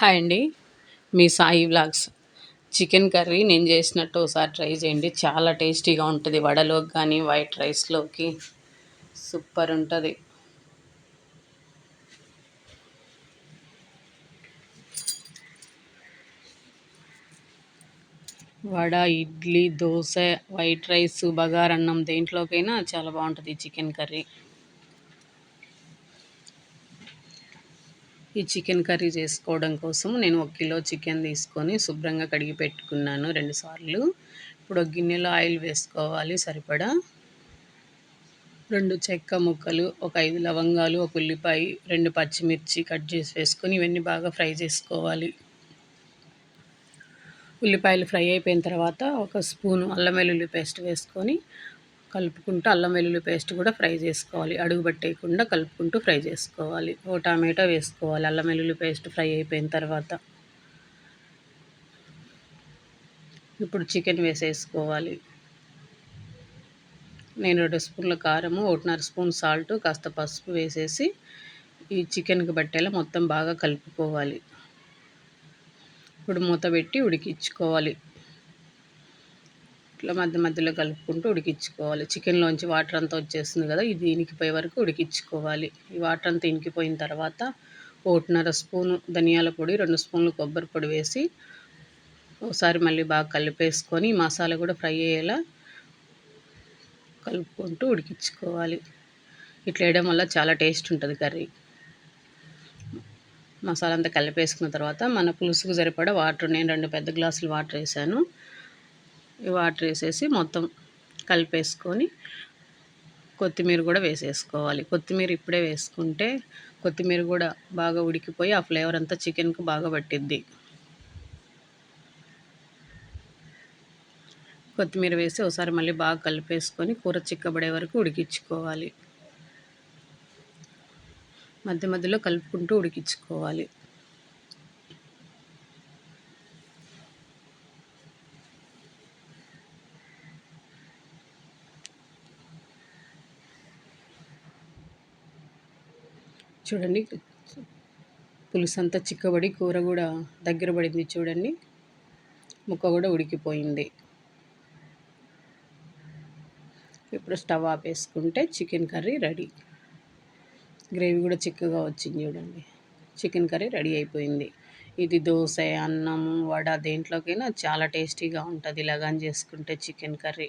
Hi అండి. మీ Sai vlogs. Chicken curry నేను చేసినట్టు ఒకసారి ట్రై చేయండి. చాలా టేస్టీగా ఉంటుంది. వడలోకి కానీ వైట్ రైస్లోకి సూపర్ ఉంటుంది. వడ ఇడ్లీ దోశ వైట్ రైస్ బగారన్నం దేంట్లోకైనా చాలా బాగుంటుంది చికెన్ కర్రీ. ఈ చికెన్ కర్రీ చేసుకోవడం కోసం నేను ఒక కిలో చికెన్ తీసుకొని శుభ్రంగా కడిగి పెట్టుకున్నాను రెండుసార్లు ఇప్పుడు ఒక గిన్నెలో ఆయిల్ వేసుకోవాలి సరిపడా. రెండు చెక్క ముక్కలు ఒక ఐదు లవంగాలు ఒక ఉల్లిపాయ రెండు పచ్చిమిర్చి కట్ చేసి వేసుకొని ఇవన్నీ బాగా ఫ్రై చేసుకోవాలి. ఉల్లిపాయలు ఫ్రై అయిపోయిన తర్వాత ఒక స్పూను అల్లం వెల్లుల్లి పేస్ట్ వేసుకొని కలుపుకుంటూ అల్లం వెల్లుల్లి పేస్ట్ కూడా ఫ్రై చేసుకోవాలి. అడుగు పట్టేయకుండా కలుపుకుంటూ ఫ్రై చేసుకోవాలి. ఓ టమాటో వేసుకోవాలి. అల్లం వెల్లుల్లి పేస్ట్ ఫ్రై అయిపోయిన తర్వాత ఇప్పుడు చికెన్ వేసేసుకోవాలి. నేను రెండు స్పూన్ల కారము ఒకటిన్నర స్పూన్ సాల్ట్ కాస్త పసుపు వేసేసి ఈ చికెన్కి బట్టేలా మొత్తం బాగా కలుపుకోవాలి. ఇప్పుడు మూత పెట్టి ఉడికించుకోవాలి. ఇట్లా మధ్య మధ్యలో కలుపుకుంటూ ఉడికించుకోవాలి. చికెన్లోంచి వాటర్ అంతా వచ్చేస్తుంది కదా ఇది ఇనికిపోయే వరకు ఉడికించుకోవాలి. ఈ వాటర్ అంతా ఇనికిపోయిన తర్వాత ఒకటిన్నర స్పూను ధనియాల పొడి రెండు స్పూన్లు కొబ్బరి పొడి వేసి ఒకసారి మళ్ళీ బాగా కలిపేసుకొని మసాలా కూడా ఫ్రై అయ్యేలా కలుపుకుంటూ ఉడికించుకోవాలి. ఇట్లా వేయడం వల్ల చాలా టేస్ట్ ఉంటుంది కర్రీ. మసాలా అంతా కలిపేసుకున్న తర్వాత మన పులుసుకు సరిపడా వాటర్ నేను రెండు పెద్ద గ్లాసులు వాటర్ వేసాను. వాటర్ వేసేసి మొత్తం కలిపేసుకొని కొత్తిమీర కూడా వేసేసుకోవాలి. కొత్తిమీర ఇప్పుడే వేసుకుంటే కొత్తిమీర కూడా బాగా ఉడికిపోయి ఆ ఫ్లేవర్ అంతా చికెన్కి బాగా పట్టిద్ది. కొత్తిమీర వేసి ఒకసారి మళ్ళీ బాగా కలిపేసుకొని కూర చిక్కబడే వరకు ఉడికించుకోవాలి. మధ్య మధ్యలో కలుపుకుంటూ ఉడికించుకోవాలి. చూడండి. పులుసు అంతా చిక్కబడి కూర కూడా దగ్గర పడింది చూడండి. ముక్క కూడా ఉడికిపోయింది. ఇప్పుడు స్టవ్ ఆపేసుకుంటే చికెన్ కర్రీ రెడీ. గ్రేవీ కూడా చిక్కగా వచ్చింది చూడండి. చికెన్ కర్రీ రెడీ అయిపోయింది. ఇది దోశ అన్నం వడ దేంట్లోకైనా చాలా టేస్టీగా ఉంటుంది. లగాన్ చేసుకుంటే చికెన్ కర్రీ.